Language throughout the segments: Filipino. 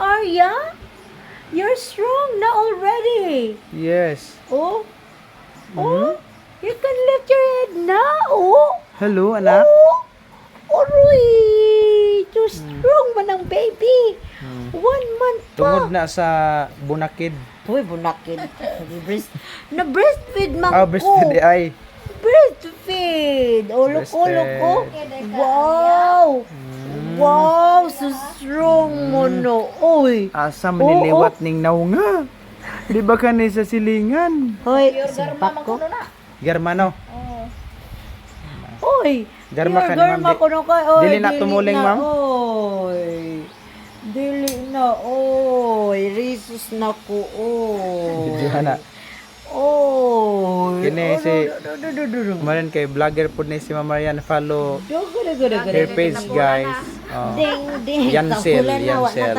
Arya, you're strong na already. Yes. Oh, oh, you can lift your head na. Oh, Hello, anak. oh, Oroy, too strong man ang baby. Hmm. One month pa. Tungod na sa bunakid. Uy, bunakid. Breast, na breastfeed man Ah, breastfeed ko. ay. Breastfeed. Oh, look, oh, look, oh. Breastfed. Wow. Strong mo no. Uy. Asa maniliwat ning naunga. Di ba ka sa silingan? Hoy, simpak ko. Germano. Uy. Garma ka ni garma ko no kay. Oy, dili na tumuling, ma'am? Oy. Dili na. Oy, risus na ko. Oy. Video na. Oy. Kini si- du- du- Kumarin kay vlogger po ni si Mama Marian. Follow her page guys. Oh. Ding, ding. Yansel, na, na Yansel.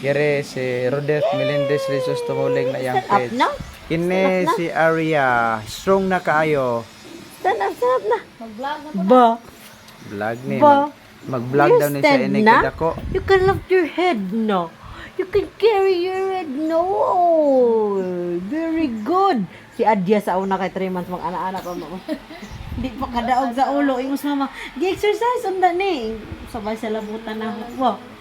Kere si Rodef Melendez Rizos tumuling na yang Stand up page. na. Kini si Aria. Strong na kaayo. Stand up, stand up na. Ba? Vlog ni. Ba? Mag, mag-vlog daw ni sa stand na? ako. You can lift your head no. You can carry your head no. Very good. Si Adya sa una kay 3 months mga anak-anak pa mama. Di pa kadaog sa ulo. Ingos mama. Di exercise unda ni. Sabay sa labutan na. Wow.